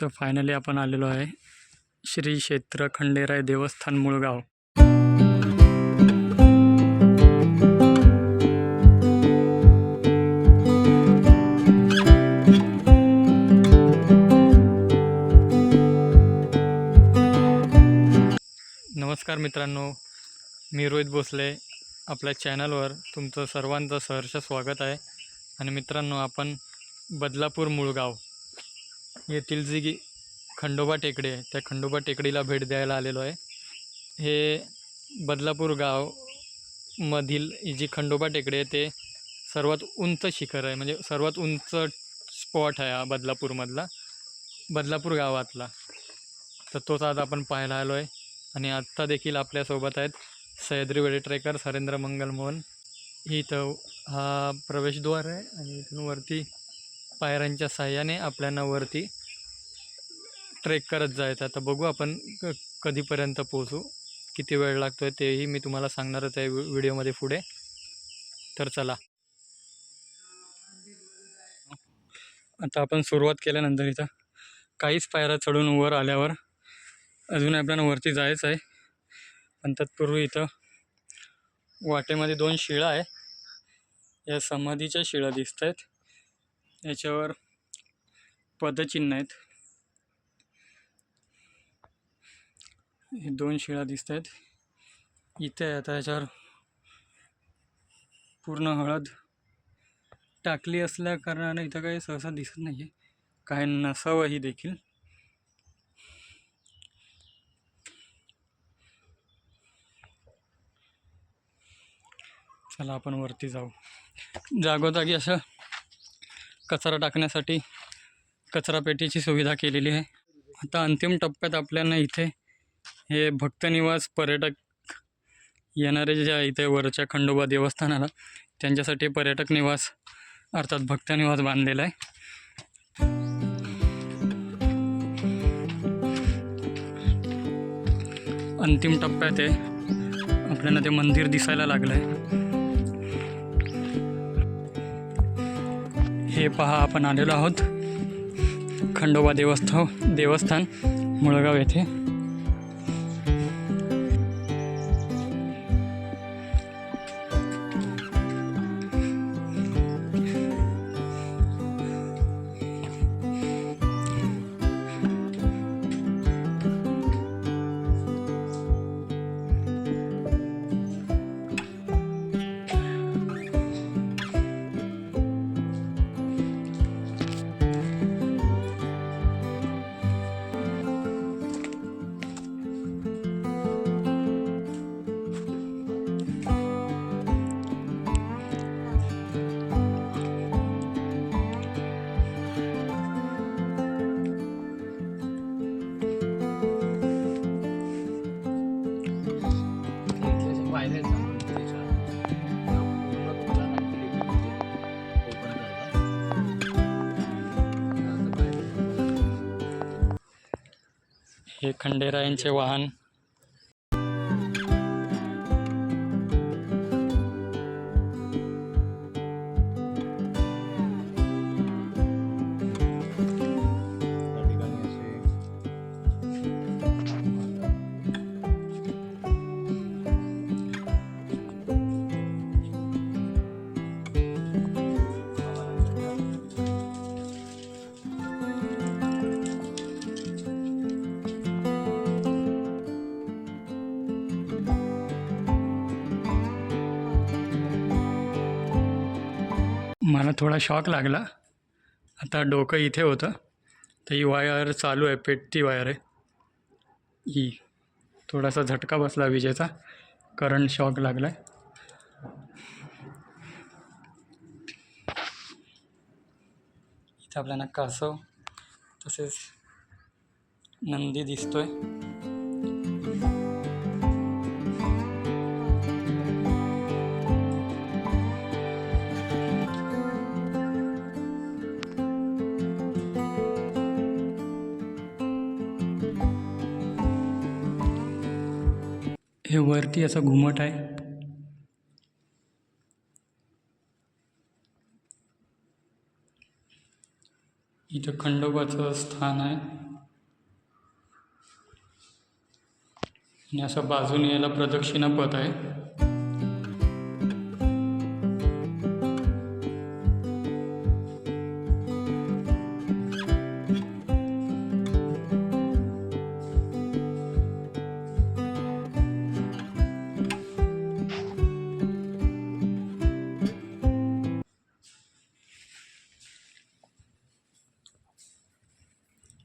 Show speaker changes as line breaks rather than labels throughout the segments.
तर फायनली आपण आलेलो आहे श्री क्षेत्र खंडेराय देवस्थान मुळगाव नमस्कार मित्रांनो मी रोहित भोसले. आपल्या चॅनलवर तुमचं सर्वांचं सहर्ष स्वागत आहे. आणि मित्रांनो आपण बदलापूर मुळगाव येथील जी खंडोबा टेकडी आहे त्या खंडोबा टेकडीला भेट द्यायला आलेलो आहे. हे बदलापूर गाव मधील जी खंडोबा टेकडी आहे ते सर्वात उंच शिखर आहे म्हणजे सर्वात उंच स्पॉट आहे हा बदलापूरमधला बदलापूर गावातला. तर तोच आज आपण पाहायला आलो आहे. आणि आत्ता देखील आपल्यासोबत आहेत सह्याद्री वेळे ट्रेकर सरेंद्र मंगल मोहन. ही इथं हा प्रवेशद्वार आहे आणि इथून वरती पायऱ्यांच्या साह्याने आपल्याला वरती ट्रेक करत जायचं. आता बघू आपण क कधीपर्यंत पोहोचू किती वेळ लागतो आहे तेही मी तुम्हाला सांगणारच आहे व्हिडिओमध्ये पुढे. तर चला. आता आपण सुरुवात केल्यानंतर इथं काहीच पायऱ्या चढून वर आल्यावर अजून आपल्याला वरती जायचं आहे. पण तत्पूर्वी इथं वाटेमध्ये दोन शिळा आहे. या समाधीच्या शिळा दिसत आहेत याच्यावर पदचिन्ह आहेत. हे दोन शिळा दिसत आहेत इथे आता याच्यावर पूर्ण हळद टाकली असल्या कारणाने इथं काही सहसा दिसत नाही आहे काय नसावंही देखील. चला आपण वरती जाऊ. जागोजागी असं कचरा टाकण्यासाठी कचरा पेटीची सुविधा केलेली आहे. आता अंतिम टप्प्यात आपल्याला इथे हे भक्तनिवास पर्यटक येणारे जे आहे इथे वरच्या खंडोबा देवस्थानाला त्यांच्यासाठी पर्यटक निवास अर्थात भक्तनिवास बांधलेला आहे. अंतिम टप्प्यात आहे. आपल्याला ते मंदिर दिसायला लागलं आहे हे पहा आपण आलेलो आहोत. खंडोबा देवस्थान देवस्थान मुळगाव येथे. हे खंडेरायांचे वाहन मला थोडा शॉक लागला. आता डोकं इथे होतं. तर ही वायर चालू आहे पेटती वायर आहे. ही थोडासा झटका बसला विजेचा. करंट शॉक लागला आहे इथं आपल्याला कासव तसेच नंदी दिसतोय. हे वरती असा घुमट आहे. इथं खंडोबाचं स्थान आहे. आणि असं बाजूने याला प्रदक्षिणा पथ आहे.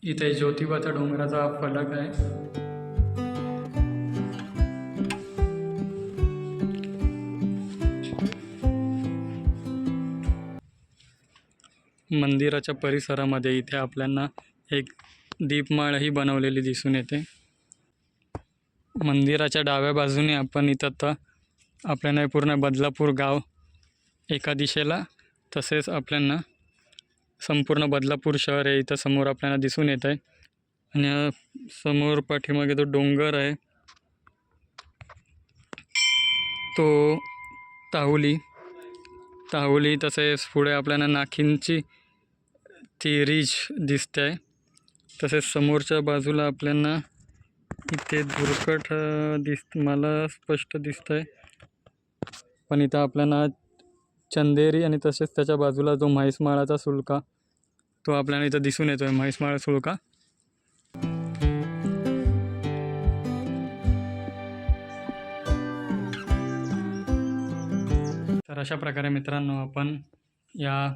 इथे ज्योतिबाचा डोंगराचा फलक आहे. मंदिराच्या परिसरामध्ये इथे आपल्याला एक दीपमाळही बनवलेली दिसून येते. मंदिराच्या डाव्या बाजूने आपण इथं तर आपल्याला पूर्ण बदलापूर गाव एका दिशेला तसेच आपल्यांना संपूर्ण बदलापूर शहर आहे. इथं समोर आपल्याला दिसून येत आहे. आणि समोर पाठीमागे तो डोंगर आहे. तो ताहुली. ताहुली तसेच पुढे आपल्याला नाखींची ती रीज दिसते. आहे तसेच समोरच्या बाजूला आपल्याला इथे दुर्कट दिस मला स्पष्ट दिसत आहे पण इथं आपल्याला चंदेरी आणि तसेच त्याच्या बाजूला जो म्हैसमाळाचा सुळका तो आपल्याला इथं दिसून येतो आहे म्हैसमाळा सुळका. तर अशा प्रकारे मित्रांनो आपण या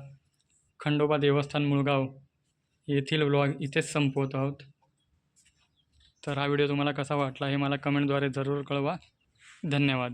खंडोबा देवस्थान मुळगाव येथील व्लॉग इथेच संपवत आहोत. तर हा व्हिडिओ तुम्हाला कसा वाटला हे मला कमेंटद्वारे जरूर कळवा. धन्यवाद.